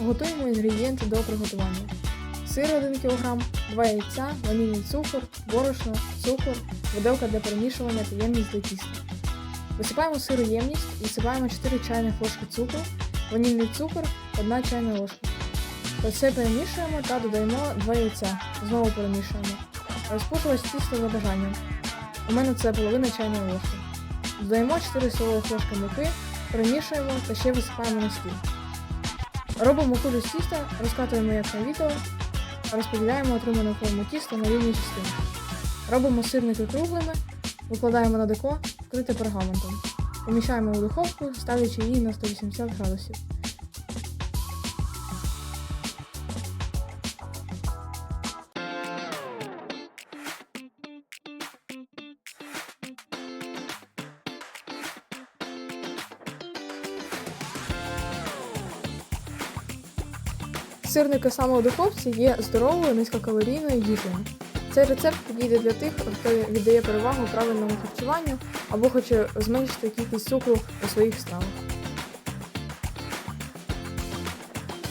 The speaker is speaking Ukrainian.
Готуємо інгредієнти до приготування. Сир 1 кг, 2 яйця, ванільний цукор, борошно, цукор, виделка для перемішування та ємність для тіста. Висипаємо сир у ємність, висипаємо 4 чайних ложки цукру, ванільний цукор, 1 чайна ложка. Все перемішуємо та додаємо 2 яйця. Знову перемішуємо. Розпушувач тісто за бажанням. У мене це половина чайної ложки. Додаємо 4 столових ложки муки, перемішуємо та ще висипаємо на стіл. Робимо кулю з тіста, розкатуємо як на відео, розподіляємо отриману форму тіста на рівні частини. Робимо сирники круглими, викладаємо на деко, вкрите пергаментом. Поміщаємо у духовку, ставлячи її на 180 градусів. Сирники саме духовці є здоровою низькокалорійною їжею. Цей рецепт підійде для тих, хто віддає перевагу правильному харчуванню або хоче зменшити кількість цукру у своїх стравах.